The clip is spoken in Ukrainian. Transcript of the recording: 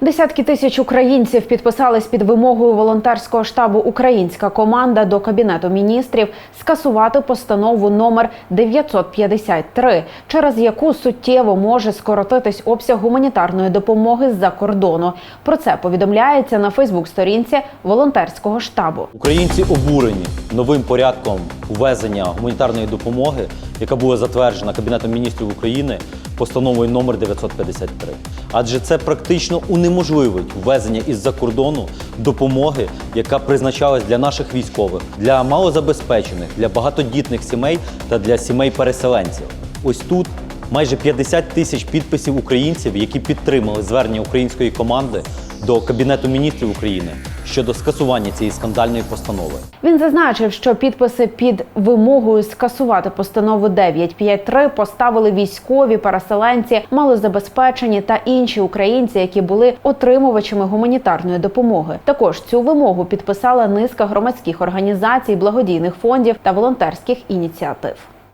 Десятки тисяч українців підписались під вимогою волонтерського штабу Українська команда до кабінету міністрів скасувати постанову номер 953, через яку суттєво може скоротитись обсяг гуманітарної допомоги з-за кордону. Про це повідомляється на Фейсбук-сторінці волонтерського штабу. Українці обурені новим порядком ввезення гуманітарної допомоги, яка була затверджена Кабінетом міністрів України постановою номер 953. Адже це практично унеможливить ввезення із-за кордону допомоги, яка призначалась для наших військових, для малозабезпечених, для багатодітних сімей та для сімей переселенців. Ось тут майже 50 тисяч підписів українців, які підтримали звернення української команди до Кабінету міністрів України щодо скасування цієї скандальної постанови. Він зазначив, що підписи під вимогою скасувати постанову 953 поставили військові, переселенці, малозабезпечені та інші українці, які були отримувачами гуманітарної допомоги. Також цю вимогу підписала низка громадських організацій, благодійних фондів та волонтерських ініціатив.